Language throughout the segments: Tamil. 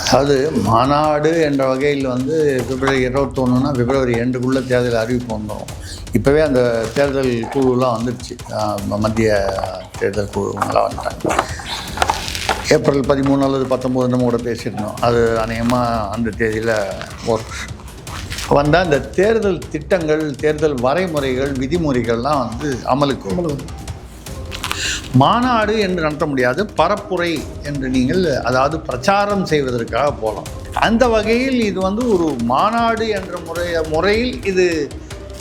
அதாவது மாநாடு என்ற வகையில் வந்து பிப்ரவரி இருபத்தொன்னுனா பிப்ரவரி ரெண்டுக்குள்ளே தேர்தல் அறிவிப்பு வந்துடும் இப்போவே அந்த தேர்தல் குழுலாம் வந்துடுச்சு மத்திய தேர்தல் குழுங்களாம் வந்துட்டாங்க. ஏப்ரல் பதிமூணு அல்லது பத்தொம்போது நம்ம கூட பேசியிருந்தோம். அது அநேகமாக அந்த தேதியில் ஒர்க் வந்தால் இந்த தேர்தல் திட்டங்கள் தேர்தல் வரைமுறைகள் விதிமுறைகள்லாம் வந்து அமலுக்கு மாநாடு என்று நடத்த முடியாது பரப்புரை என்று நீங்கள் அதாவது பிரச்சாரம் செய்வதற்காக போகலாம். அந்த வகையில் இது வந்து ஒரு மாநாடு என்ற முறை முறையில் இது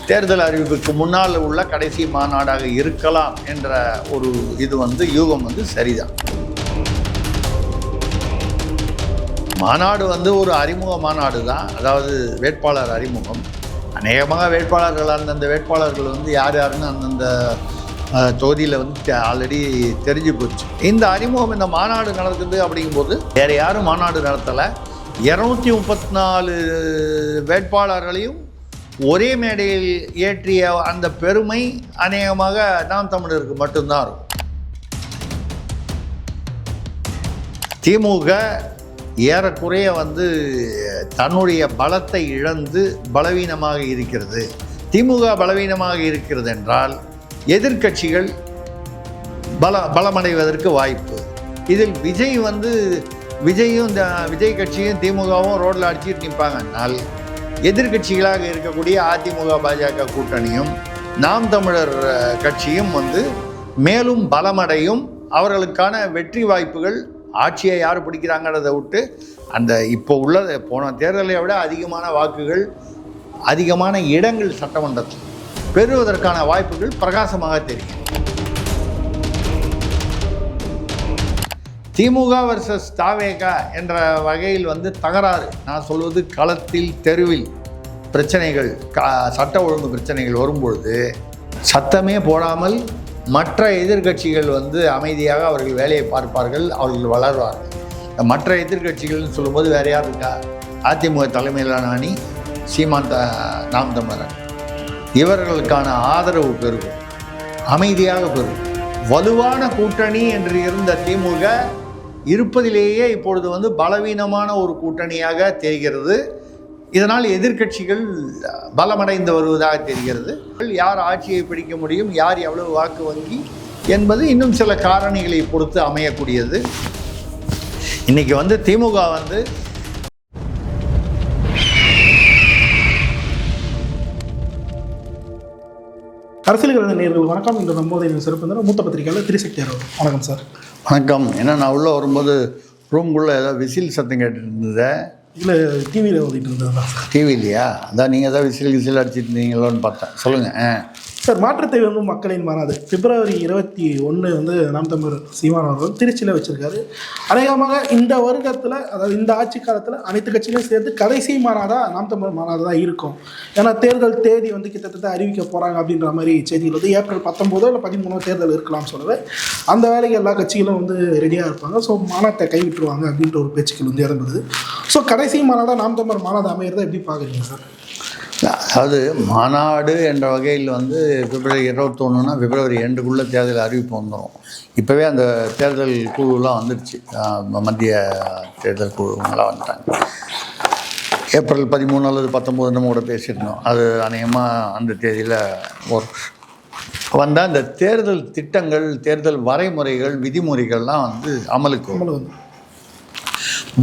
தேர்தல் அறிவிப்புக்கு முன்னால் உள்ள கடைசி மாநாடாக இருக்கலாம் என்ற ஒரு இது வந்து யூகம் வந்து சரிதான். மாநாடு வந்து ஒரு அறிமுக மாநாடு தான் அதாவது வேட்பாளர் அறிமுகம். அநேகமாக வேட்பாளர்கள் அந்தந்த வேட்பாளர்கள் வந்து யார் யாருன்னு அந்தந்த தொகுதியில் வந்து ஆல்ரெடி தெரிஞ்சு போச்சு. இந்த அறிமுகம் இந்த மாநாடு நடக்குது அப்படிங்கும்போது வேறு யாரும் மாநாடு நடத்தலை. இரநூத்தி முப்பத்தி நாலு வேட்பாளர்களையும் ஒரே மேடையில் ஏற்றிய அந்த பெருமை அநேகமாக நாம் தமிழருக்கு மட்டும்தான் இருக்கும். திமுக ஏறக்குறைய வந்து தன்னுடைய பலத்தை இழந்து பலவீனமாக இருக்கிறது. திமுக பலவீனமாக இருக்கிறது என்றால் எதிர்க்கட்சிகள் பல பலமடைவதற்கு வாய்ப்பு. இதில் விஜய் வந்து விஜயும் இந்த விஜய் கட்சியும் திமுகவும் ரோட்டில் அடிச்சுட்டு நிற்பாங்கன்னால் எதிர்க்கட்சிகளாக இருக்கக்கூடிய அதிமுக பாஜக கூட்டணியும் நாம் தமிழர் கட்சியும் வந்து மேலும் பலமடையும் அவர்களுக்கான வெற்றி வாய்ப்புகள் ஆட்சியை யார் பிடிக்கிறாங்கிறத விட்டு அந்த இப்போ உள்ள போன தேர்தலை விட அதிகமான வாக்குகள் அதிகமான இடங்கள் சட்டமன்றத்தில். பெறுவதற்கான வாய்ப்புகள் பிரகாசமாக தெரியும். திமுக வர்சஸ் தாவேகா என்ற வகையில் வந்து தகராறு. நான் சொல்வது களத்தில் தெருவில் பிரச்சனைகள் கா சட்ட ஒழுங்கு பிரச்சனைகள் வரும்பொழுது சத்தமே போடாமல் மற்ற எதிர்க்கட்சிகள் வந்து அமைதியாக அவர்கள் வேலையை பார்ப்பார்கள் அவர்கள் வளர்வார்கள். மற்ற எதிர்க்கட்சிகள்னு சொல்லும்போது வேற யார் இருக்கா? அதிமுக தலைமையிலான அணி சீமான் த நாம் இவர்களுக்கான ஆதரவு பெருகும் அமைதியாக பெறும். வலுவான கூட்டணி என்று இருந்த திமுக இருப்பதிலேயே இப்பொழுது வந்து பலவீனமான ஒரு கூட்டணியாக தெரிகிறது. இதனால் எதிர்க்கட்சிகள் பலமடைந்து வருவதாக தெரிகிறது. யார் ஆட்சியை பிடிக்க முடியும் யார் எவ்வளவு வாக்கு வங்கி என்பது இன்னும் சில காரணிகளை பொறுத்து அமையக்கூடியது. இன்னைக்கு வந்து திமுக வந்து அரசியல் கலந்த நேர்கள் வணக்கம். இன்று நம்மோதை சிறப்பு மூத்த பத்திரிகையாளர் திரிசக்தி அவர்கள். வணக்கம் சார். வணக்கம். ஏன்னா நான் உள்ளே வரும்போது ரூம்குள்ளே ஏதோ விசில் சத்தம் கேட்டுட்டு இருந்தது இல்லை டிவியில் ஓதிட்டு இருந்தது டிவிலையா அதான் நீங்கள் ஏதாவது விசில் விசில் அடிச்சிட்டு இருந்தீங்களோன்னு பார்த்தேன் சொல்லுங்கள் சார் மாற்றத்தை வந்து மக்களின் மாறாது பிப்ரவரி இருபத்தி ஒன்று வந்து நாம் தமிழர் சீமான் அவர்கள் திருச்சியில் வச்சிருக்காரு. அநேகமாக இந்த வருடத்தில் அதாவது இந்த ஆட்சி காலத்தில் அனைத்து கட்சியிலும் சேர்த்து கடைசி மாநாதா நாம் தமிழர் மாநாடு தான் இருக்கும். ஏன்னா தேர்தல் தேதி வந்து கிட்டத்தட்ட அறிவிக்க போகிறாங்க அப்படின்ற மாதிரி செய்திகள் வந்து ஏப்ரல் பத்தொம்போதோ இல்லை பதிமூணோ தேர்தல் இருக்கலாம் சொல்லுது அந்த வேலைக்கு எல்லா கட்சிகளும் வந்து ரெடியாக இருப்பாங்க. ஸோ மாநாட்டை கைவிட்டுருவாங்க அப்படின்ற ஒரு பேச்சுக்கள் வந்து இறங்குது. ஸோ கடைசி மாநாடாக நாம் தமிழர் மாநாடு அமையிறதை எப்படி பார்க்குறீங்க சார்? அதாவது மாநாடு என்ற வகையில் வந்து பிப்ரவரி இருபத்தொன்றுனா பிப்ரவரி ரெண்டுக்குள்ளே தேர்தல் அறிவிப்பு வந்துடும் இப்போவே அந்த தேர்தல் குழுலாம் வந்துடுச்சு மத்திய தேர்தல் குழுங்களாம் வந்துட்டாங்க. ஏப்ரல் பதிமூணு அல்லது பத்தொம்போது நம்ம கூட பேசியிருந்தோம். அது அநேகமாக அந்த தேதியில் ஒர்க் வந்தால் இந்த தேர்தல் திட்டங்கள் தேர்தல் வரைமுறைகள் விதிமுறைகள்லாம் வந்து அமலுக்கு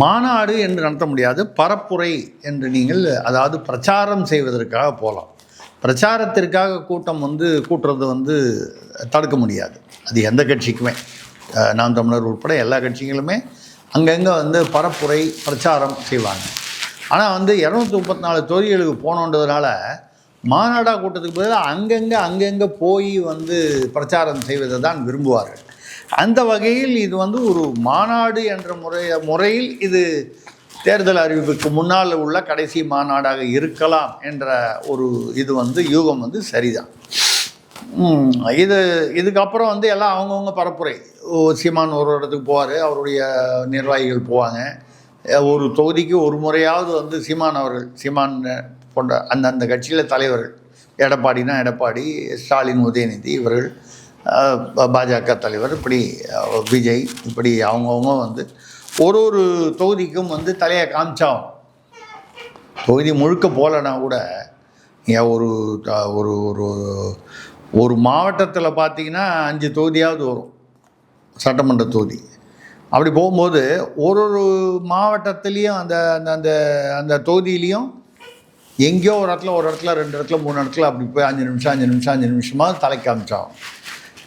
மாநாடு என்று நடத்த முடியாது பரப்புரை என்று நீங்கள் அதாவது பிரச்சாரம் செய்வதற்காக போகலாம். பிரச்சாரத்திற்காக கூட்டம் வந்து கூட்டுறது வந்து தடுக்க முடியாது. அது எந்த கட்சிக்குமே. நாம் தமிழர் உட்பட எல்லா கட்சிகளுமே அங்கங்கே வந்து பரப்புரை பிரச்சாரம் செய்வாங்க. ஆனால் வந்து இரநூத்தி முப்பத்தி நாலு தொகுதிகளுக்கு போனோன்றதுனால மாநாடா கூட்டத்துக்கு பதிலாக அங்கங்கே அங்கங்கே போய் வந்து பிரச்சாரம் செய்வதை தான் விரும்புவார்கள். அந்த வகையில் இது வந்து ஒரு மாநாடு என்ற முறை முறையில் இது தேர்தல் அறிவிப்புக்கு முன்னால் உள்ள கடைசி மாநாடாக இருக்கலாம் என்ற ஒரு இது வந்து யூகம் வந்து சரிதான். இது இதுக்கப்புறம் வந்து எல்லாம் அவங்கவுங்க பரப்புரை. ஓ, சீமான் ஒரு இடத்துக்கு போவார் அவருடைய நிர்வாகிகள் போவாங்க. ஒரு தொகுதிக்கு ஒரு முறையாவது வந்து சீமான் அவர்கள் சீமான் போன்ற அந்தந்த கட்சியில் தலைவர்கள் எடப்பாடினா எடப்பாடி ஸ்டாலின் உதயநிதி இவர்கள் பாஜக தலைவர் இப்படி விஜய் இப்படி அவங்கவுங்க வந்து ஒரு ஒரு தொகுதிக்கும் வந்து தலையை காமிச்சாகும் தொகுதி முழுக்க போகலன்னா கூட ஏன் ஒரு த- ஒரு ஒரு ஒரு மாவட்டத்தில் பார்த்தீங்கன்னா அஞ்சு தொகுதியாவது வரும். சட்டமன்ற தொகுதி. அப்படி போகும்போது ஒரு ஒரு மாவட்டத்துலேயும் அந்த அந்த அந்த அந்த தொகுதியிலையும் எங்கேயோ ஒரு இடத்துல ஒரு இடத்துல ரெண்டு இடத்துல மூணு இடத்துல அப்படி போய் அஞ்சு நிமிஷம் அஞ்சு நிமிஷம் அஞ்சு நிமிஷமாக தலை காமிச்சாகும்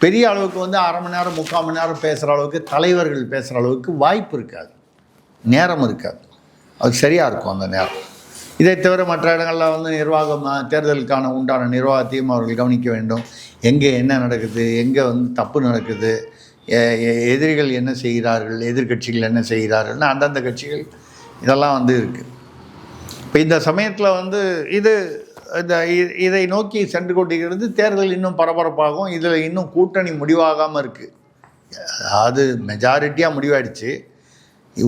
பெரிய அளவுக்கு வந்து அரை மணி நேரம் முக்கால் மணி நேரம் பேசுகிற அளவுக்கு தலைவர்கள் பேசுகிற அளவுக்கு வாய்ப்பு இருக்காது. நேரம் இருக்காது. அது சரியாக இருக்கும் அந்த நேரம். இதை தவிர மற்ற இடங்களில் வந்து நிர்வாகம் தேர்தலுக்கான உண்டான நிர்வாகத்தையும் அவர்கள் கவனிக்க வேண்டும். எங்கே என்ன நடக்குது எங்கே வந்து தப்பு நடக்குது எதிரிகள் என்ன செய்கிறார்கள் எதிர்க்கட்சிகள் என்ன செய்கிறார்கள்னு அந்தந்த கட்சிகள் இதெல்லாம் வந்து இருக்குது இப்போ இந்த சமயத்தில் வந்து இது இந்த இதை நோக்கி சென்று கொண்டிருக்கிறது. தேர்தல் இன்னும் பரபரப்பாகும். இதில் இன்னும் கூட்டணி முடிவாகாமல் இருக்குது அது மெஜாரிட்டியாக முடிவாயிடுச்சு.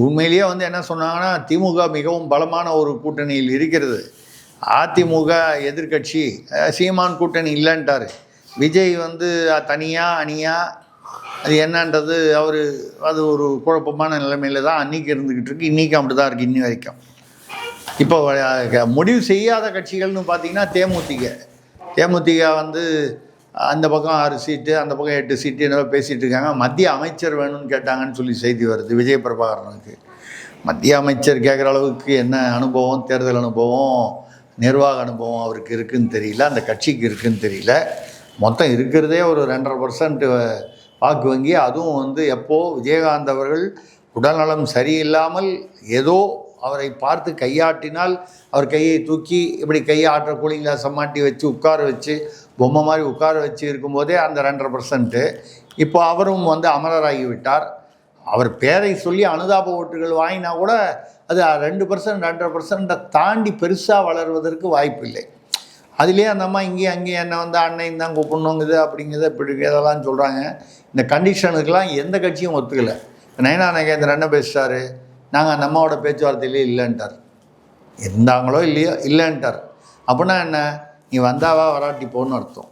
உண்மையிலேயே வந்து என்ன சொன்னாங்கன்னா திமுக மிகவும் பலமான ஒரு கூட்டணியில் இருக்கிறது. அதிமுக எதிர்க்கட்சி சீமான் கூட்டணி இல்லைன்ட்டார். விஜய் வந்து தனியாக அணியாக அது என்னன்றது அவர் அது ஒரு குழப்பமான நிலைமையில தான் அன்றைக்கி இருந்துக்கிட்டு இருக்கு. இன்றைக்கும் அப்படி தான் இருக்குது இன்னி வரைக்கும். இப்போ முடிவு செய்யாத கட்சிகள்னு பார்த்தீங்கன்னா தேமுதிக. தேமுதிக வந்து அந்த பக்கம் ஆறு சீட்டு அந்த பக்கம் எட்டு சீட்டு என்னவோ பேசிகிட்டு இருக்காங்க. மத்திய அமைச்சர் வேணும்னு கேட்டாங்கன்னு சொல்லி செய்தி வருது விஜய பிரபாகரனுக்கு. மத்திய அமைச்சர் கேட்குற அளவுக்கு என்ன அனுபவம் தேர்தல் அனுபவம் நிர்வாக அனுபவம் அவருக்கு இருக்குன்னு தெரியல அந்த கட்சிக்கு இருக்குன்னு தெரியல. மொத்தம் இருக்கிறதே ஒரு ரெண்டரை பர்சன்ட் வாக்கு வங்கி. அதுவும் வந்து எப்போது விஜயகாந்த் அவர்கள் உடல்நலம் சரியில்லாமல் ஏதோ அவரை பார்த்து கையாட்டினால் அவர் கையை தூக்கி இப்படி கையை ஆட்டுற கூலிங் கிளாஸை மாட்டி வச்சு உட்கார வச்சு பொம்மை மாதிரி உட்கார வச்சு இருக்கும்போதே அந்த ரெண்டரை பர்சன்ட்டு இப்போ அவரும் வந்து அமரராகி விட்டார் அவர் பேரை சொல்லி அனுதாப ஓட்டுகள் வாங்கினா கூட அது ரெண்டு பர்சன்ட் ரெண்டரை பர்சன்ட்டை தாண்டி பெருசாக வளர்வதற்கு வாய்ப்பில்லை. அதுலேயே அந்த அம்மா இங்கேயும் அங்கேயும் என்ன வந்து அன்னையும் தான் கூப்பிடணுங்குது அப்படிங்கிறது இப்படி இதெல்லாம் சொல்கிறாங்க இந்த கண்டிஷனுக்கெல்லாம் எந்த கட்சியும் ஒத்துக்கலை. நயனா நகேந்திரன் என்ன பேசிட்டாரு நாங்கள் நம்மோட பேச்சுவார்த்தையிலே இல்லைன்ட்டார். இருந்தாங்களோ இல்லையோ இல்லைன்ட்டார். அப்படின்னா என்ன? நீ வந்தாவா வராட்டி போன்னு அர்த்தம்.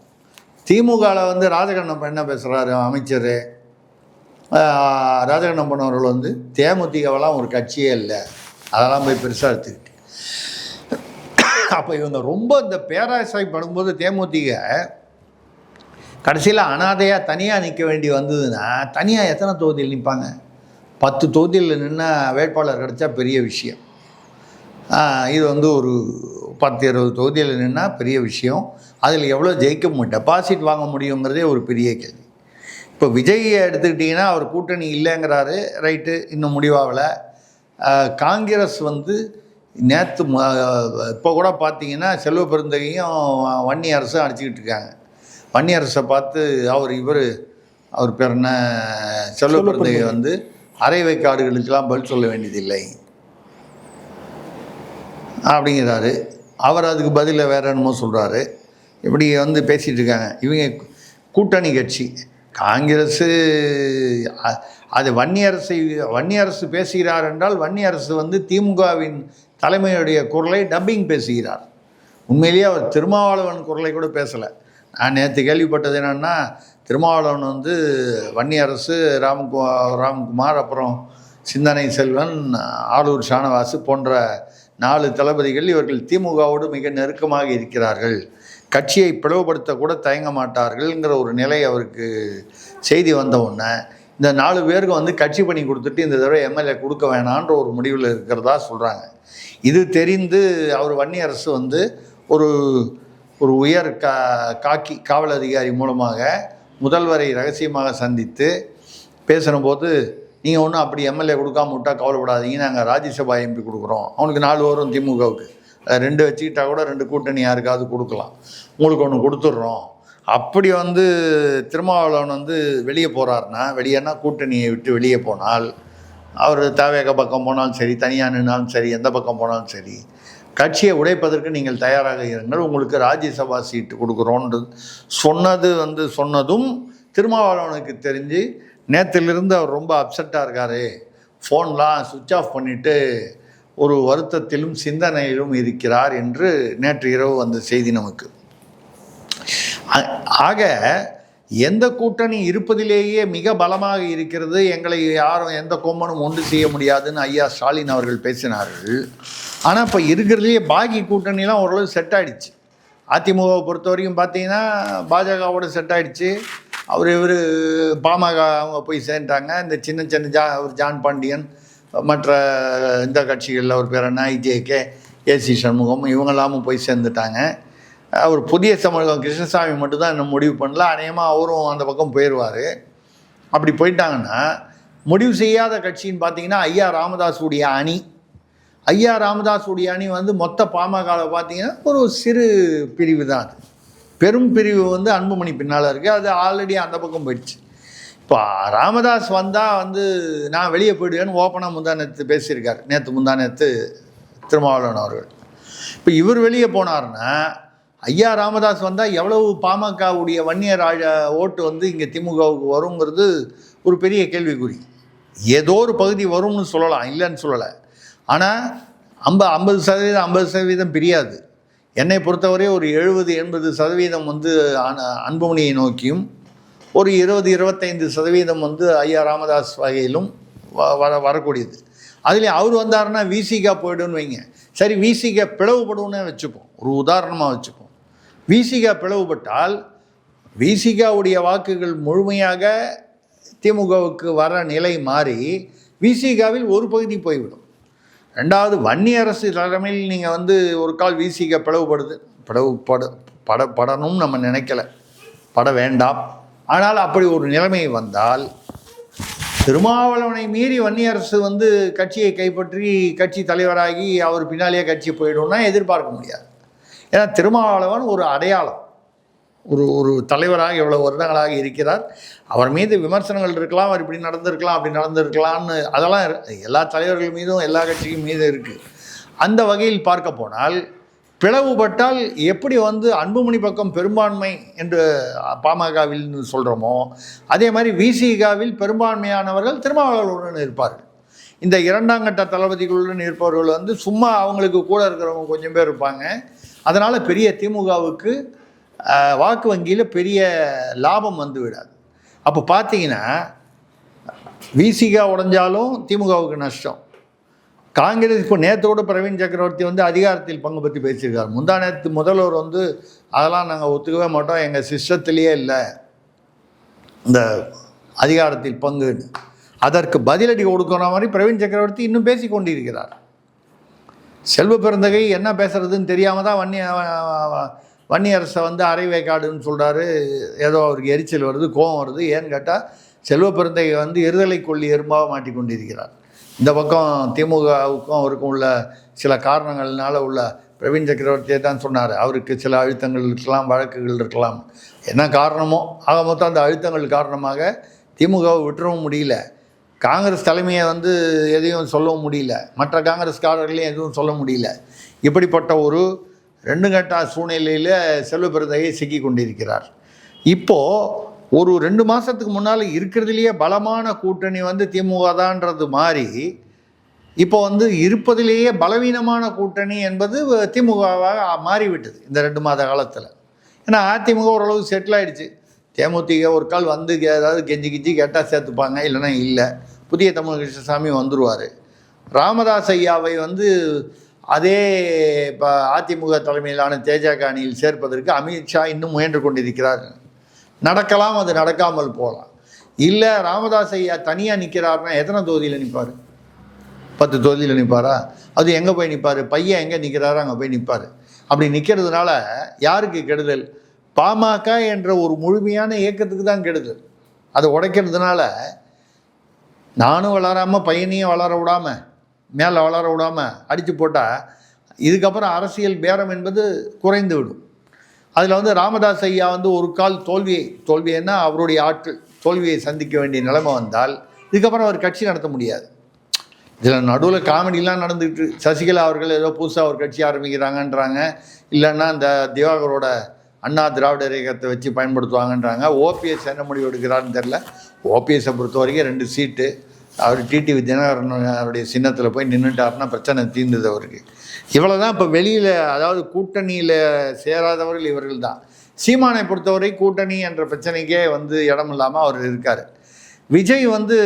திமுகவில் வந்து ராஜகண்ணப்பன் என்ன பேசுகிறாரு அமைச்சர்? ராஜகண்ணப்பன் அவர்கள் வந்து தேமுதிகவெல்லாம் ஒரு கட்சியே இல்லை. அதெல்லாம் போய் பெருசாக எடுத்துக்கிட்டு. அப்போ இவங்க ரொம்ப இந்த பேராசாய் படும்போது தேமுதிக கடைசியில் அனாதையாக தனியாக நிற்க வேண்டி வந்ததுன்னா தனியாக எத்தனை தொகுதியில் நிற்பாங்க பத்து தொகுதியில் நின்னா வேட்பாளர் கிடைச்சா பெரிய விஷயம். இது வந்து ஒரு பத்து இருபது தொகுதியில் நின்னா பெரிய விஷயம். அதில் எவ்வளோ ஜெயிக்க முடியும்? டெபாசிட் வாங்க முடியுங்கிறதே ஒரு பெரிய கேள்வி. இப்போ விஜய் எடுத்துக்கிட்டிங்கன்னா அவர் கூட்டணி இல்லைங்கிறாரு. ரைட்டு இன்னும் முடிவாகலை. காங்கிரஸ் வந்து நேற்று இப்போ கூட பார்த்தீங்கன்னா செல்வ பெருந்தகையும் வன்னி அரசும் அடிச்சுக்கிட்டு இருக்காங்க. வன்னி அரசை பார்த்து அவர் இவர் அவர் பேர் என்ன? செல்வ பெருந்தகை. வந்து அரை வைக்காடுகளுக்கெல்லாம் பதில் சொல்ல வேண்டியதில்லை. அப்படிங்கிறாரு. அவர் அதுக்கு பதிலில் வேற என்னமோ சொல்கிறாரு இப்படி வந்து பேசிகிட்டு இருக்காங்க. இவங்க கூட்டணி கட்சி. காங்கிரஸு அது வன்னியரசை வன்னியரசு பேசுகிறார் என்றால் வன்னியரசு வந்து திமுகவின் தலைமையுடைய குரலை டப்பிங் பேசுகிறார். உண்மையிலேயே அவர் திருமாவளவன் குரலை கூட பேசலை. நான் நேற்று கேள்விப்பட்டது என்னென்னா திருமாவளவன் வந்து வன்னியரசு ராம்கு ராம்குமார் அப்புறம் சிந்தனை செல்வன் ஆளூர் ஷானவாசு போன்ற நாலு தளபதிகள் இவர்கள் திமுகவோடு மிக நெருக்கமாக இருக்கிறார்கள். கட்சியை பிளவுபடுத்த கூட தயங்க மாட்டார்கள்ங்கிற ஒரு நிலை அவருக்கு செய்தி வந்த உடனே இந்த நாலு பேருக்கு வந்து கட்சி பணி கொடுத்துட்டு இந்த தடவை எம்எல்ஏ கொடுக்க வேணான்ற ஒரு முடிவில் இருக்கிறதா சொல்கிறாங்க இது தெரிந்து அவர் வன்னியரசு வந்து ஒரு ஒரு உயர் கா காக்கி காவல் அதிகாரி மூலமாக முதல்வரை ரகசியமாக சந்தித்து பேசும்போது நீங்கள் ஒன்றும் அப்படி எம்எல்ஏ கொடுக்காம விட்டால் கவலைப்படாதீங்க. நாங்கள் ராஜ்யசபா எம்பி கொடுக்குறோம். அவனுக்கு நாலு வரும் திமுகவுக்கு. ரெண்டு வச்சுக்கிட்டா கூட ரெண்டு கூட்டணி யாருக்காவது கொடுக்கலாம். உங்களுக்கு ஒன்று கொடுத்துட்றோம். அப்படி வந்து திருமாவளவன் வந்து வெளியே போகிறாருன்னா வெளியேனா கூட்டணியை விட்டு வெளியே போனால் அவர் தேவையக பக்கம் போனாலும் சரி தனியாக நின்னாலும் சரி எந்த பக்கம் போனாலும் சரி கட்சியை உடைப்பதற்கு நீங்கள் தயாராக இருங்கள். உங்களுக்கு ராஜ்யசபா சீட்டு கொடுக்குறோன்றது சொன்னது வந்து சொன்னதும் திருமாவளவனுக்கு தெரிஞ்சு நேற்றிலிருந்து அவர் ரொம்ப அப்செட்டாக இருக்காரு. ஃபோன்லாம் சுவிட்ச் ஆஃப் பண்ணிவிட்டு ஒரு வருத்தத்திலும் சிந்தனையிலும் இருக்கிறார் என்று நேற்று இரவு வந்த செய்தி நமக்கு. ஆக எந்த கூட்டணி இருப்பதிலேயே மிக பலமாக இருக்கிறது எங்களை யாரும் எந்த கொம்பனும் ஒன்று செய்ய முடியாதுன்னு ஐயா ஸ்டாலின் அவர்கள் பேசினார்கள். ஆனால் இப்போ இருக்கிறதுலேயே பாக்கி கூட்டணிலாம் ஓரளவு செட் ஆயிடுச்சு. அதிமுகவை பொறுத்த வரைக்கும் பார்த்தீங்கன்னா பாஜகவோட செட் ஆகிடுச்சு அவர் இவர் பாமக அவங்க போய் சேர்ந்துட்டாங்க. இந்த சின்ன சின்ன ஜா அவர் ஜான் பாண்டியன் மற்ற இந்த கட்சிகளில் ஒரு பேர் என்ன ஐஜேகே ஏசி சண்முகம் இவங்கெல்லாமும் போய் சேர்ந்துட்டாங்க. அவர் புதிய தமிழகம் கிருஷ்ணசாமி மட்டும்தான் இன்னும் முடிவு பண்ணல. அநேகமாக அவரும் அந்த பக்கம் போயிடுவார் அப்படி போயிட்டாங்கன்னா முடிவு செய்யாத கட்சின்னு பார்த்தீங்கன்னா ஐயா ராமதாஸுடைய அணி. ஐயா ராமதாஸுடைய அணி வந்து மொத்த பாமகவில் பார்த்தீங்கன்னா ஒரு சிறு பிரிவு தான் அது. பெரும் பிரிவு வந்து அன்புமணி பின்னால் இருக்குது அது ஆல்ரெடி அந்த பக்கம் போயிடுச்சு. இப்போ ராமதாஸ் வந்தால் வந்து நான் வெளியே போயிடுவேன்னு ஓப்பனாக முந்தா நேற்று பேசியிருக்கார். நேற்று முந்தா நேற்று திருமாவளவன் அவர்கள். இப்போ இவர் வெளியே போனார்னா ஐயா ராமதாஸ் வந்தால் எவ்வளவு பாமகவுடைய வன்னியர் ஆழ ஓட்டு வந்து இங்கே திமுகவுக்கு வருங்கிறது ஒரு பெரிய கேள்விக்குறி. ஏதோ ஒரு பகுதி வரும்னு சொல்லலாம் இல்லைன்னு சொல்லலை. ஆனால் ஐம்ப ஐம்பது சதவீதம் ஐம்பது சதவீதம் பிரியாது. என்னை பொறுத்தவரை ஒரு எழுபது எண்பது சதவீதம் வந்து அன்புமணியை நோக்கியும் ஒரு இருபது இருபத்தைந்து சதவீதம் வந்து ஐயா ராமதாஸ் வகையிலும் வ- வர வரக்கூடியது. அதுலேயும் அவர் வந்தாருன்னா விசிகா போய்டுன்னு வைங்க. சரி விசிகா பிளவுபடும்னு வச்சுப்போம். ஒரு உதாரணமாக வச்சுப்போம். விசிகா பிளவுபட்டால் விசிகாவுடைய வாக்குகள் முழுமையாக திமுகவுக்கு வர நிலை மாறி விசிகாவில் ஒரு பகுதி போய்விடும். ரெண்டாவது வன்னி அரசு தலைமையில் நீங்கள் வந்து ஒரு கால் விசிகா பிளவுபடுது பிளவுபட பட படணும்னு நம்ம நினைக்கல. பட வேண்டாம். ஆனால் அப்படி ஒரு நிலைமை வந்தால் திருமாவளவனை மீறி வன்னி அரசு வந்து கட்சியை கைப்பற்றி கட்சி தலைவராகி அவர் பின்னாலேயே கட்சி போயிடும்னா எதிர்பார்க்க முடியாது. ஏன்னா திருமாவளவன் ஒரு அடையாளம். ஒரு ஒரு தலைவராக எவ்வளோ வருடங்களாக இருக்கிறார். அவர் மீது விமர்சனங்கள் இருக்கலாம் அவர் இப்படி நடந்திருக்கலாம் அப்படி நடந்திருக்கலாம்னு அதெல்லாம் எல்லா தலைவர்கள் மீதும் எல்லா கட்சிக்கும் மீதும் இருக்குது அந்த வகையில் பார்க்க போனால் பிளவுபட்டால் எப்படி வந்து அன்புமணி பக்கம் பெரும்பான்மை என்று பாமகவில் சொல்கிறோமோ அதே மாதிரி விசிகாவில் பெரும்பான்மையானவர்கள் திருமாவளவனுடன் இருப்பார்கள். இந்த இரண்டாம் கட்ட தளபதிகளுடன் இருப்பவர்கள் வந்து சும்மா அவங்களுக்கு கூட இருக்கிறவங்க கொஞ்சம் பேர் இருப்பாங்க. அதனால் பெரிய திமுகவுக்கு வாக்கு வங்கியில் பெரிய லாபம் வந்து விடாது. அப்போ பார்த்தீங்கன்னா விசிகா உடஞ்சாலும் திமுகவுக்கு நஷ்டம். காங்கிரஸ் இப்போ நேற்றோட பிரவீன் சக்கரவர்த்தி வந்து அதிகாரத்தில் பங்கு பற்றி பேசியிருக்காரு. முந்தா நேற்று முதல்வர் வந்து அதெல்லாம் நாங்கள் ஒத்துக்கவே மாட்டோம் எங்கள் சிஸ்டத்திலேயே இல்லை. இந்த அதிகாரத்தில் பங்குன்னு. அதற்கு பதிலடி கொடுக்கிற மாதிரி பிரவீன் சக்கரவர்த்தி இன்னும் பேசி கொண்டிருக்கிறார் செல்வ பெருந்தகை என்ன பேசுறதுன்னு தெரியாமல் தான் வன்னி வன்னி அரசை வந்து அரை வேக்காடுன்னு சொல்கிறாரு ஏதோ அவருக்கு எரிச்சல் வருது கோபம் வருது. ஏன்னு கேட்டால் செல்வ பெருந்தகை வந்து இருதலை கொள்ளி எறும்பாக மாட்டிக்கொண்டிருக்கிறார். இந்த பக்கம் திமுகவுக்கும் அவருக்கும் உள்ள சில காரணங்கள்னால உள்ள பிரவீன் சக்கரவர்த்தியை தான் சொன்னார். அவருக்கு சில அழுத்தங்கள் இருக்கலாம் வழக்குகள் இருக்கலாம். என்ன காரணமோ ஆக மொத்தம் அந்த அழுத்தங்கள் காரணமாக திமுகவை விட்டுறவும் முடியல. காங்கிரஸ் தலைமையை வந்து எதையும் சொல்லவும் முடியல. மற்ற காங்கிரஸ்காரர்களையும் எதுவும் சொல்ல முடியல. இப்படிப்பட்ட ஒரு ரெண்டு கட்ட சூழ்நிலையில் செல்வ பெருந்தகை சிக்கி கொண்டிருக்கிறார். இப்போது ஒரு ரெண்டு மாதத்துக்கு முன்னால் இருக்கிறதுலையே பலமான கூட்டணி வந்து திமுக தான்றது மாறி இப்போ வந்து இருப்பதிலேயே பலவீனமான கூட்டணி என்பது திமுகவாக மாறிவிட்டது இந்த ரெண்டு மாத காலத்தில். ஏன்னா அதிமுக ஓரளவு செட்டில் ஆகிடுச்சு தேமுதிக ஒரு கால் வந்து ஏதாவது கெஞ்சி கிஞ்சி கேட்டால் சேர்த்துப்பாங்க இல்லைன்னா இல்லை. புதிய தமிழ் கிருஷ்ணசாமி வந்துடுவார் ராமதாஸ் ஐயாவை வந்து அதே இப்போ அதிமுக தலைமையிலான தேஜக அணியில் சேர்ப்பதற்கு அமித்ஷா இன்னும் முயன்று கொண்டிருக்கிறார். நடக்கலாம் அது நடக்காமல் போகலாம். இல்லை ராமதாஸ் ஐயா தனியாக நிற்கிறாருன்னா எத்தனை தொகுதியில் நிற்பார் பத்து தொகுதியில் நிற்பாரா அது எங்கே போய் நிற்பார் பையன் எங்கே நிற்கிறாரோ அங்கே போய் நிற்பார் அப்படி நிற்கிறதுனால யாருக்கு கெடுதல்? பாமக என்ற ஒரு முழுமையான இயக்கத்துக்கு தான் கெடுது. அதை உடைக்கிறதுனால நானும் வளராமல் பையனையும் வளர விடாமல் மேலே வளர விடாமல் அடித்து போட்டால் இதுக்கப்புறம் அரசியல் பேரம் என்பது குறைந்து விடும். அதில் வந்து ராமதாஸ் ஐயா வந்து ஒரு கால் தோல்வியை தோல்வியைன்னா அவருடைய ஆட்கள் தோல்வியை சந்திக்க வேண்டிய நிலைமை வந்தால் இதுக்கப்புறம் அவர் கட்சி நடத்த முடியாது. இதில் நடுவில் காமெடிலாம் நடந்துக்கிட்டு சசிகலா அவர்கள் ஏதோ புதுசாக ஒரு கட்சி ஆரம்பிக்கிறாங்கன்றாங்க. இல்லைன்னா இந்த திவாகரோட அண்ணா திராவிட இயக்கத்தை வச்சு பயன்படுத்துவாங்கன்றாங்க. ஓபிஎஸ் என்ன முடிவு எடுக்கிறான்னு தெரில ஓபிஎஸை பொறுத்த வரைக்கும் ரெண்டு சீட்டு. அவர் டிடிவி தினகரன் அவருடைய சின்னத்தில் போய் நின்றுட்டாருன்னா பிரச்சனை தீர்ந்தது அவருக்கு. இவ்வளோ தான் இப்போ வெளியில் அதாவது கூட்டணியில் சேராதவர்கள் இவர்கள் தான். சீமானை பொறுத்தவரை கூட்டணி என்ற பிரச்சனைக்கே வந்து இடம் இல்லாமல் அவர் இருக்கார். விஜய் வந்து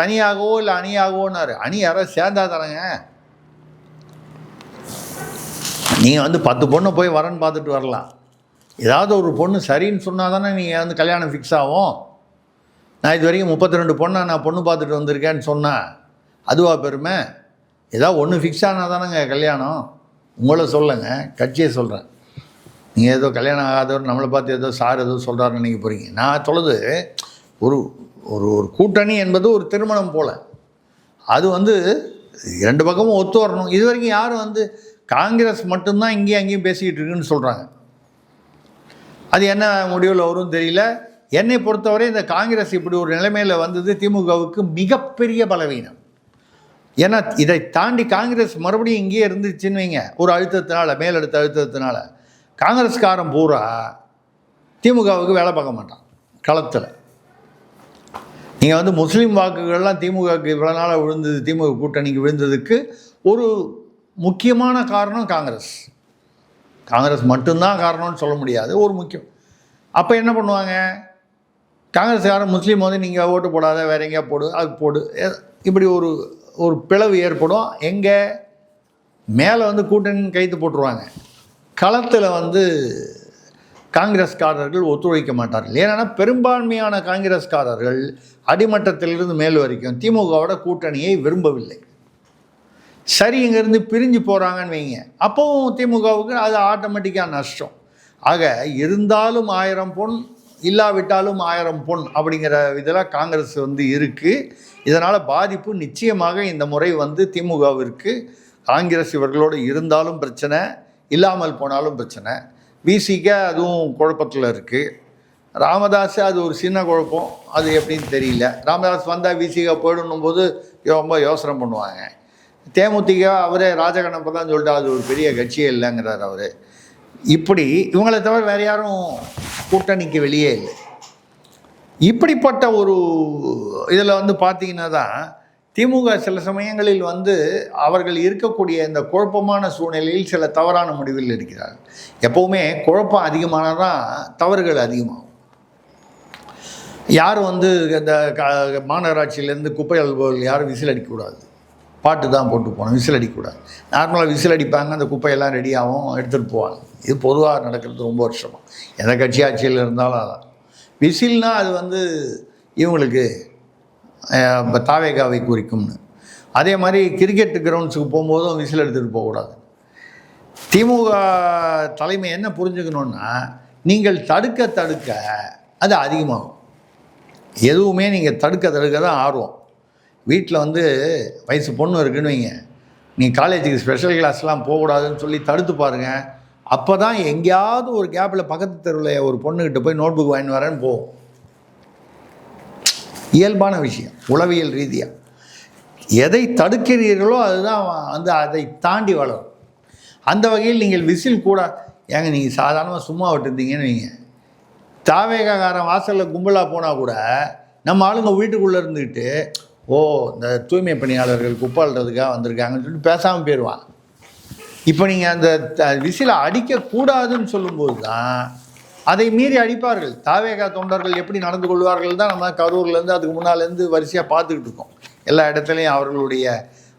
தனியாகவோ இல்லை அணியாகவோன்னாரு. அணி யாரோ சேர்ந்தா தானேங்க? நீங்கள் வந்து பத்து பொண்ணை போய் வரன்னு பார்த்துட்டு வரலாம். ஏதாவது ஒரு பொண்ணு சரின்னு சொன்னால் தானே நீங்கள் வந்து கல்யாணம் ஃபிக்ஸ் ஆகும்? நான் இது வரைக்கும் முப்பத்தி ரெண்டு பொண்ணை நான் பொண்ணு பார்த்துட்டு வந்திருக்கேன்னு சொன்னேன் அதுவா பெருமை? ஏதாவது ஒன்று ஃபிக்ஸ் ஆனால் தானேங்க கல்யாணம்? உங்களை சொல்லுங்க கட்சியை சொல்கிறேன் நீங்கள் ஏதோ கல்யாணம் ஆகாதவர் நம்மளை பார்த்து ஏதோ சார் ஏதோ சொல்கிறாருன்னு நினைக்க போகிறீங்க நான் சொல்லுது ஒரு ஒரு ஒரு கூட்டணி என்பது ஒரு திருமணம் போல். அது வந்து ரெண்டு பக்கமும் ஒத்து வரணும். இது வரைக்கும் யாரும் வந்து காங்கிரஸ் மட்டும்தான் இங்கேயும் அங்கேயும் பேசிக்கிட்டு இருக்குன்னு சொல்கிறாங்க அது என்ன முடிவில் வரும் தெரியல. என்னை பொறுத்தவரை இந்த காங்கிரஸ் இப்படி ஒரு நிலைமையில் வந்தது திமுகவுக்கு மிகப்பெரிய பலவீனம். ஏன்னா இதை தாண்டி காங்கிரஸ் மறுபடியும் இங்கேயே இருந்துச்சுன்னு வைங்க. ஒரு அழுத்தத்தினால மேலெடுத்த அழுத்தத்தினால. காங்கிரஸ்காரன் பூரா திமுகவுக்கு வேலை பார்க்க மாட்டான் களத்தில். நீங்கள் வந்து முஸ்லீம் வாக்குகள்லாம் திமுகவுக்கு இவ்வளோ நாளாக விழுந்தது திமுக கூட்டணிக்கு விழுந்ததுக்கு ஒரு முக்கியமான காரணம் காங்கிரஸ். காங்கிரஸ் மட்டும்தான் காரணம்னு சொல்ல முடியாது ஒரு முக்கியம். அப்போ என்ன பண்ணுவாங்க? காங்கிரஸ்காரன் முஸ்லீம் வந்து நீங்கள் ஓட்டு போடாத வேற எங்கேயா போடு அது போடு. இப்படி ஒரு ஒரு பிளவு ஏற்படும். எங்கே? மேலே வந்து கூட்டணி கைத்து போட்டுருவாங்க. களத்தில் வந்து காங்கிரஸ்காரர்கள் ஒத்துழைக்க மாட்டார்கள். ஏன்னா பெரும்பான்மையான காங்கிரஸ்காரர்கள் அடிமட்டத்திலிருந்து மேல் வரைக்கும் திமுகவோட கூட்டணியை விரும்பவில்லை. சரி இங்கேருந்து பிரிஞ்சு போகிறாங்கன்னு வைங்க. அப்போவும் திமுகவுக்கு அது ஆட்டோமேட்டிக்காக நஷ்டம். ஆக இருந்தாலும் ஆயிரம் பொன் இல்லாவிட்டாலும் ஆயிரம் பொன் அப்படிங்கிற இதில் காங்கிரஸ் வந்து இருக்குது இதனால் பாதிப்பு நிச்சயமாக இந்த முறை வந்து திமுகவிற்கு. காங்கிரஸ் இவர்களோடு இருந்தாலும் பிரச்சனை இல்லாமல் போனாலும் பிரச்சனை. விசிக அதுவும் குழப்பத்தில் இருக்குது ராமதாஸ் அது ஒரு சின்ன குழப்பம். அது எப்படின்னு தெரியல. ராமதாஸ் வந்தால் விசிக போயிடணும் போது ரொம்ப யோசனை பண்ணுவாங்க. தேமுதிக அவரே ராஜகண்ணப்ப தான் சொல்லிட்டு அது ஒரு பெரிய கட்சியே இல்லைங்கிறார் அவர். இப்படி இவங்களை தவிர வேறு யாரும் கூட்டணிக்கு வெளியே இல்லை. இப்படிப்பட்ட ஒரு இதில் வந்து பார்த்தீங்கன்னா தான் திமுக சில சமயங்களில் வந்து அவர்கள் இருக்கக்கூடிய இந்த குழப்பமான சூழ்நிலையில் சில தவறான முடிவில் இருக்கிறார்கள் எப்போவுமே குழப்பம் அதிகமானதான் தவறுகள் அதிகமாகும். யாரும் வந்து இந்த மாநகராட்சியிலேருந்து குப்பை அலுவலர்கள் யாரும் விசில் அடிக்கக்கூடாது. பாட்டு தான் போட்டு போகணும் விசில் அடிக்கக்கூடாது. நார்மலாக விசில் அடிப்பாங்க அந்த குப்பையெல்லாம் ரெடியாகவும் எடுத்துகிட்டு போவாங்க. இது பொதுவாக நடக்கிறது ரொம்ப வருஷமாக எந்த கட்சி ஆட்சியில் இருந்தாலும் அதான். விசில்னா அது வந்து இவங்களுக்கு இப்போ தாவேகாவை குறிக்கும்னு. அதே மாதிரி கிரிக்கெட் கிரவுண்ட்ஸுக்கு போகும்போதும் விசில் எடுத்துகிட்டு போகக்கூடாது. திமுக தலைமை என்ன புரிஞ்சுக்கணுன்னா நீங்கள் தடுக்க தடுக்க அது அதிகமாகும். எதுவுமே நீங்கள் தடுக்க தடுக்க தான் ஆர்வம். வீட்டில் வந்து வயசு பொண்ணு இருக்குன்னு வைங்க. நீ காலேஜுக்கு ஸ்பெஷல் கிளாஸ்லாம் போகக்கூடாதுன்னு சொல்லி தடுத்து பாருங்கள் அப்போ தான் எங்கேயாவது ஒரு கேப்பில் பக்கத்து தெருவில் ஒரு பொண்ணுக்கிட்ட போய் நோட் புக் வாங்கி வரேன்னு போகும். இயல்பான விஷயம். உளவியல் ரீதியாக எதை தடுக்கிறீர்களோ அதுதான் வந்து அதை தாண்டி வளரும். அந்த வகையில் நீங்கள் விசில் கூட ஏங்க நீங்கள் சாதாரணமாக சும்மா விட்டுருந்தீங்கன்னு வைங்க. தாவேகாக்காரன் வாசலில் கும்பலாக போனால் கூட நம்ம ஆளுங்க வீட்டுக்குள்ளே இருந்துக்கிட்டு ஓ இந்த தூய்மை பணியாளர்கள் குப்பாளுறதுக்காக வந்திருக்காங்கன்னு சொல்லிட்டு பேசாமல் போயிடுவான் இப்போ நீங்கள் அந்த த- அடிக்கக்கூடாதுன்னு சொல்லும்போது தான் அதை மீறி அடிப்பார்கள். தாவேகா தொண்டர்கள் எப்படி நடந்து கொள்வார்கள் தான் நம்ம கரூர்லேருந்து அதுக்கு முன்னாலேருந்து வரிசையாக பார்த்துக்கிட்டு இருக்கோம். எல்லா இடத்துலையும் அவர்களுடைய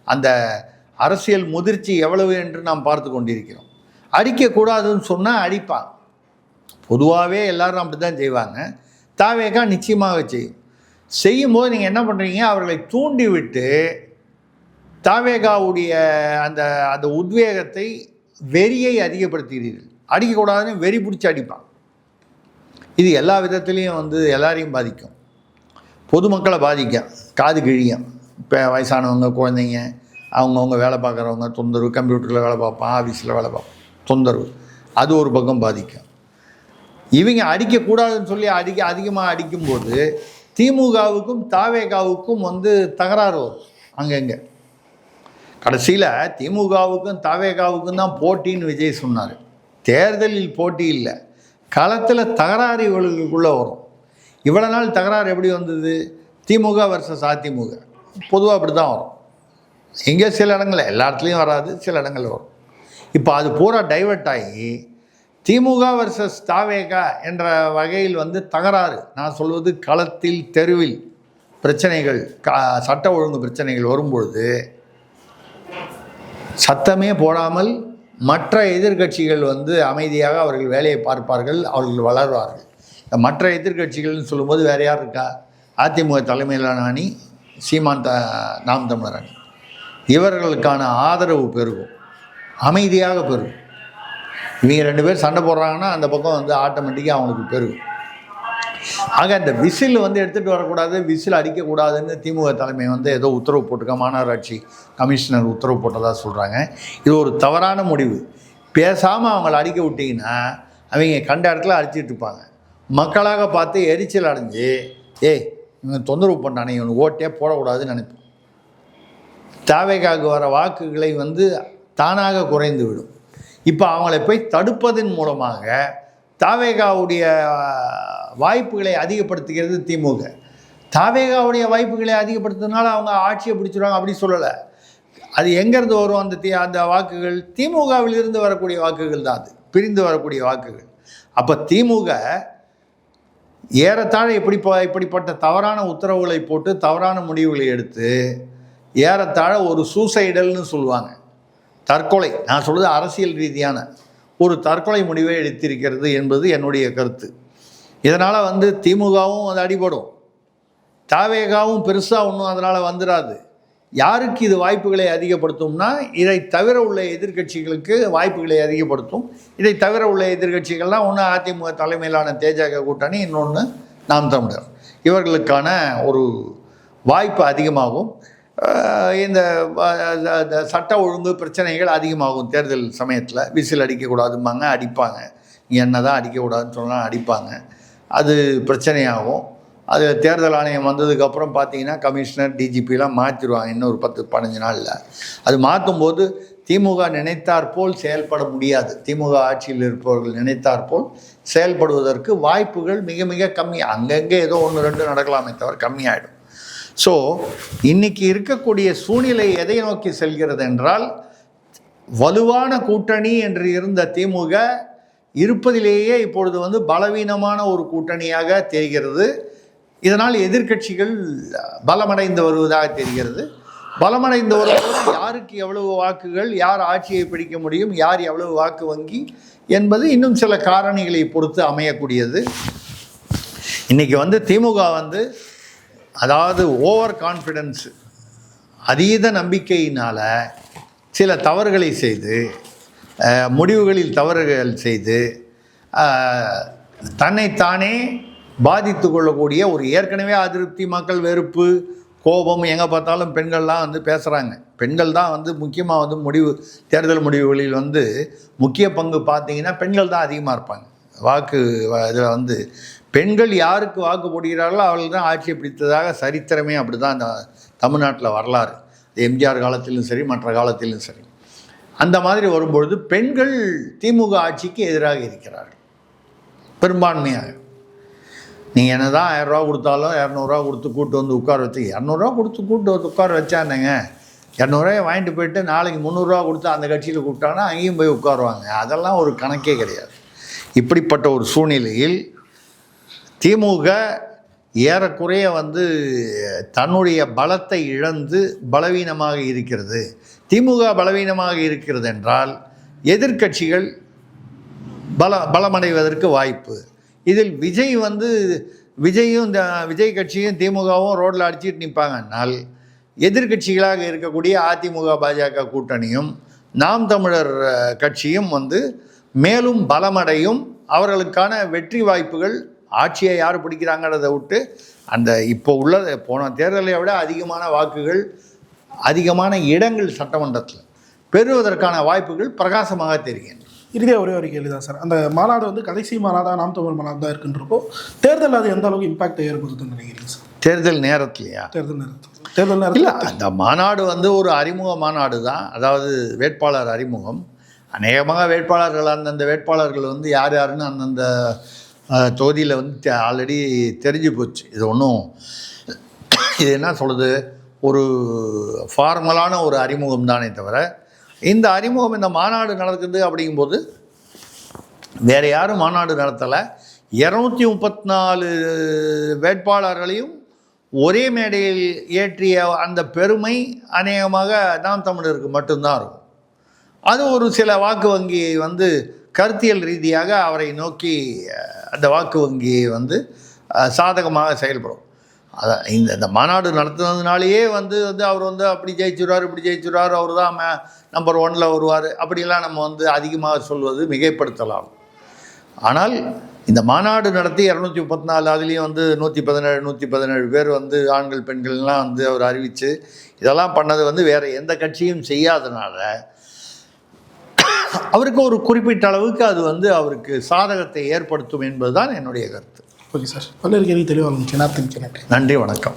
அந்த அரசியல் முதிர்ச்சி எவ்வளவு என்று நாம் பார்த்து கொண்டிருக்கிறோம். அடிக்கக்கூடாதுன்னு சொன்னால் அடிப்பான். பொதுவாகவே எல்லாரும் அப்படி தான் செய்வாங்க. தாவேகா நிச்சயமாக செய்யும். செய்யும்போது நீங்கள் என்ன பண்ணுறீங்க அவர்களை தூண்டிவிட்டு தாவேகாவுடைய அந்த அந்த உத்வேகத்தை வெறியை அதிகப்படுத்துகிறீர்கள். அடிக்கக்கூடாதுன்னு வெறி பிடிச்சி அடிப்பான். இது எல்லா விதத்துலேயும் வந்து எல்லாரையும் பாதிக்கும். பொதுமக்களை பாதிக்கும். காது கிழியும். இப்போ வயசானவங்க குழந்தைங்க அவங்கவுங்க வேலை பார்க்குறவங்க தொந்தரவு கம்ப்யூட்டரில் வேலை பார்ப்பான் ஆஃபீஸில் வேலை பார்ப்பான். தொந்தரவு. அது ஒரு பக்கம் பாதிக்கும். இவங்க அடிக்கக்கூடாதுன்னு சொல்லி அடிக்க அதிகமாக அடிக்கும்போது திமுகவுக்கும் தாவேகாவுக்கும் வந்து தகராறு வரும். அங்கங்கே கடைசியில் திமுகவுக்கும் தாவேகாவுக்கும் தான் போட்டின்னு விஜய் சொன்னார். தேர்தலில் போட்டி இல்லை. களத்தில் தகராறு இவர்களுக்குள்ளே வரும். இவ்வளோ நாள் தகராறு எப்படி வந்தது? திமுக வருஷம் அதிமுக. பொதுவாக அப்படி தான் வரும். எங்கே சில இடங்களில் எல்லா இடத்துலையும் வராது சில இடங்களில் வரும். இப்போ அது பூரா டைவர்ட் ஆகி திமுக வர்சஸ் தாவேகா என்ற வகையில் வந்து தகராறு. நான் சொல்வது களத்தில் தெருவில் பிரச்சனைகள் க சட்ட ஒழுங்கு பிரச்சனைகள் வரும்பொழுது சத்தமே போடாமல் மற்ற எதிர்க்கட்சிகள் வந்து அமைதியாக அவர்கள் வேலையை பார்ப்பார்கள் அவர்கள் வளர்வார்கள். மற்ற எதிர்க்கட்சிகள்னு சொல்லும்போது வேறு யார் இருக்கா? அதிமுக தலைமையிலான அணி சீமான் த நாம் தமிழர் அணி. இவர்களுக்கான ஆதரவு பெருகும். அமைதியாக பெருகும். இவங்க ரெண்டு பேர் சண்டை போடுறாங்கன்னா அந்த பக்கம் வந்து ஆட்டோமேட்டிக்காக அவங்களுக்கு பெருகும் ஆக இந்த விசில் வந்து எடுத்துகிட்டு வரக்கூடாது விசில் அடிக்கக்கூடாதுன்னு திமுக தலைமை வந்து ஏதோ உத்தரவு போட்டிருக்க மாநகராட்சி கமிஷனர் உத்தரவு போட்டதாக சொல்கிறாங்க இது ஒரு தவறான முடிவு. பேசாமல் அவங்கள அடிக்க விட்டிங்கன்னா அவங்க கண்ட இடத்துல அடிச்சிட்டு இருப்பாங்க. மக்களாக பார்த்து எரிச்சல் அடைஞ்சு ஏய் இவன் தொந்தரவு பண்ணானே இவனுக்கு ஓட்டே போடக்கூடாதுன்னு நினைப்போம். தேவைக்காக வர வாக்குகளை வந்து தானாக குறைந்து விடும். இப்போ அவங்களை போய் தடுப்பதன் மூலமாக தாவேகாவுடைய வாய்ப்புகளை அதிகப்படுத்துகிறது திமுக. தாவேகாவுடைய வாய்ப்புகளை அதிகப்படுத்துறதுனால அவங்க ஆட்சியை பிடிச்சிருவாங்க அப்படி சொல்லலை. அது எங்கேருந்து வரும்? அந்த தி அந்த வாக்குகள் திமுகவிலிருந்து வரக்கூடிய வாக்குகள் தான் அது. பிரிந்து வரக்கூடிய வாக்குகள். அப்போ திமுக ஏறத்தாழ இப்படி ப- இப்படிப்பட்ட தவறான உத்தரவுகளை போட்டு தவறான முடிவுகளை எடுத்து ஏறத்தாழ ஒரு சூசைடல்னு சொல்லுவாங்க. தற்கொலை. நான் சொல்கிறது அரசியல் ரீதியான. ஒரு தற்கொலை முடிவை எடுத்திருக்கிறது என்பது என்னுடைய கருத்து. இதனால் வந்து திமுகவும் அது அடிபடும். தாவேகாவும் பெருசாக ஒன்றும் அதனால் வந்துடாது யாருக்கு இது வாய்ப்புகளை அதிகப்படுத்தும்னா இதை தவிர உள்ள எதிர்க்கட்சிகளுக்கு வாய்ப்புகளை அதிகப்படுத்தும். இதை தவிர உள்ள எதிர்க்கட்சிகள்லாம் ஒன்று அதிமுக தலைமையிலான தேஜக கூட்டணி இன்னொன்று நாம் தமிழர். இவர்களுக்கான ஒரு வாய்ப்பு அதிகமாகும். இந்த சட்ட ஒழுங்கு பிரச்சனைகள் அதிகமாகும் தேர்தல் சமயத்தில். விசில் அடிக்கக்கூடாதும்பாங்க அடிப்பாங்க. என்ன தான் அடிக்கக்கூடாதுன்னு சொன்னால் அடிப்பாங்க. அது பிரச்சனையாகும். அது தேர்தல் ஆணையம் வந்ததுக்கப்புறம் பார்த்தீங்கன்னா கமிஷனர் டிஜிபிலாம் மாற்றிடுவாங்க இன்னும் ஒரு பத்து பதினஞ்சு நாளில். அது மாற்றும் போது திமுக நினைத்தாற்போல் செயல்பட முடியாது. திமுக ஆட்சியில் இருப்பவர்கள் நினைத்தாற்போல் செயல்படுவதற்கு வாய்ப்புகள் மிக மிக கம்மி. அங்கங்கே ஏதோ ஒன்று ரெண்டு நடக்கலாமே தவிர கம்மியாயிடும். ஸோ இன்னைக்கு இருக்கக்கூடிய சூழ்நிலை எதை நோக்கி செல்கிறது என்றால் வலுவான கூட்டணி என்று இருந்த திமுக இருப்பதிலேயே இப்பொழுது வந்து பலவீனமான ஒரு கூட்டணியாக தெரிகிறது. இதனால் எதிர்க்கட்சிகள் பலமடைந்து வருவதாக தெரிகிறது. பலமடைந்து வருவதால் யாருக்கு எவ்வளவு வாக்குகள் யார் ஆட்சியை பிடிக்க முடியும் யார் எவ்வளவு வாக்கு வங்கி என்பது இன்னும் சில காரணிகளை பொறுத்து அமையக்கூடியது. இன்றைக்கி வந்து திமுக வந்து அதாவது ஓவர் கான்ஃபிடென்ஸ் அதீத நம்பிக்கையினால் சில தவறுகளை செய்து முடிவுகளில் தவறுகள் செய்து தன்னைத்தானே பாதித்து கொள்ளக்கூடிய ஒரு ஏற்கனவே அதிருப்தி மக்கள் வெறுப்பு கோபம் எங்கே பார்த்தாலும் பெண்கள்லாம் வந்து பேசுகிறாங்க பெண்கள் தான் வந்து முக்கியமாக வந்து முடிவு தேர்தல் முடிவுகளில் வந்து முக்கிய பங்கு பார்த்தீங்கன்னா பெண்கள் தான் அதிகமாக இருப்பாங்க. வாக்கு இதில் வந்து பெண்கள் யாருக்கு வாக்கு போடுகிறார்களோ அவர்கள் தான் ஆட்சியை பிடித்ததாக சரித்திரமே அப்படி தான் இந்த தமிழ்நாட்டில் வரலாறு. எம்ஜிஆர் காலத்திலும் சரி மற்ற காலத்திலும் சரி. அந்த மாதிரி வரும்பொழுது பெண்கள் திமுக ஆட்சிக்கு எதிராக இருக்கிறார்கள். பெரும்பான்மையாக. நீங்கள் என்ன தான் ஆயிரரூவா கொடுத்தாலும் இரநூறுவா கொடுத்து கூட்டு வந்து உட்கார வச்சு இரநூறுவா கொடுத்து கூட்டு வந்து உட்கார வச்சானுங்க. இரநூறுவாயை வாங்கிட்டு போயிட்டு நாளைக்கு முந்நூறுரூவா கொடுத்து அந்த கட்சியில் கூப்பிட்டாங்கன்னா அங்கேயும் போய் உட்காருவாங்க. அதெல்லாம் ஒரு கணக்கே கிடையாது. இப்படிப்பட்ட ஒரு சூழ்நிலையில் திமுக ஏறக்குறைய வந்து தன்னுடைய பலத்தை இழந்து பலவீனமாக இருக்கிறது. திமுக பலவீனமாக இருக்கிறது என்றால் எதிர்க்கட்சிகள் பல பலமடைவதற்கு வாய்ப்பு. இதில் விஜய் வந்து விஜயும் விஜய் கட்சியும் திமுகவும் ரோட்டில் அடிச்சிட்டு நிற்பாங்கன்னால் எதிர்க்கட்சிகளாக இருக்கக்கூடிய அதிமுக பாஜக கூட்டணியும் நாம் தமிழர் கட்சியும் வந்து மேலும் பலமடையும் அவர்களுக்கான வெற்றி வாய்ப்புகள் ஆட்சியை யார் பிடிக்கிறாங்கிறத விட்டு அந்த இப்போ உள்ள போன தேர்தலை விட அதிகமான வாக்குகள் அதிகமான இடங்கள் சட்டமன்றத்தில் பெறுவதற்கான வாய்ப்புகள் பிரகாசமாக தெரிகின்றன. இறுதியாக ஒரே ஒரு கேள்வி தான் சார். அந்த மாநாடு வந்து கடைசி மாநாடா நாம் தமிழ் மாநாடு தான் இருக்குன்றப்போ தேர்தல் அது எந்த அளவுக்கு இம்பாக்ட் ஏற்படுத்துன்னு நினைக்கிறீங்க சார்? தேர்தல் நேரத்திலையா? தேர்தல் நேரத்தில். தேர்தல் நேரத்தில் அந்த மாநாடு வந்து ஒரு அறிமுக மாநாடு தான். அதாவது வேட்பாளர் அறிமுகம். அநேகமாக வேட்பாளர்கள் அந்தந்த வேட்பாளர்கள் வந்து யார் யாருன்னு அந்தந்த தொகுதியில் வந்து ஆல்ரெடி தெரிஞ்சு போச்சு. இது ஒன்றும் இது என்ன சொல்கிறது ஒரு ஃபார்மலான ஒரு அறிமுகம் தானே தவிர இந்த அறிமுகம் இந்த மாநாடு நடக்குது அப்படிங்கும்போது வேறு யாரும் மாநாடு நடத்தலை. இரநூத்தி முப்பத்தி நாலு வேட்பாளர்களையும் ஒரே மேடையில் ஏற்றிய அந்த பெருமை அநேகமாக நாம் தமிழருக்கு மட்டும்தான் இருக்கும். அது ஒரு சில வாக்கு வங்கியை வந்து கருத்தியல் ரீதியாக அவரை நோக்கி அந்த வாக்கு வங்கி வந்து சாதகமாக செயல்படும். அதான் இந்த இந்த மாநாடு நடத்துனதுனாலேயே வந்து வந்து அவர் வந்து அப்படி ஜெயிச்சுடுவார் இப்படி ஜெயிச்சுடுவார் அவர் தான் நம்பர் ஒனில் வருவார். அப்படிலாம் நம்ம வந்து அதிகமாக சொல்வது மிகைப்படுத்தலாம். ஆனால் இந்த மாநாடு நடத்தி இரநூத்தி முப்பத்தி நாலு அதுலேயும் வந்து நூற்றி பதினேழு நூற்றி பதினேழு பேர் வந்து ஆண்கள் பெண்கள்லாம் வந்து அவர் அறிவித்து இதெல்லாம் பண்ணது வந்து வேறு எந்த கட்சியும் செய்யாதனால அவருக்கு ஒரு குறிப்பிட்ட அளவுக்கு அது வந்து அவருக்கு சாதகத்தை ஏற்படுத்தும் என்பதுதான் என்னுடைய கருத்து. ஓகே சார் பல்வேறு கேள்வி தெளிவாக நன்றி வணக்கம்.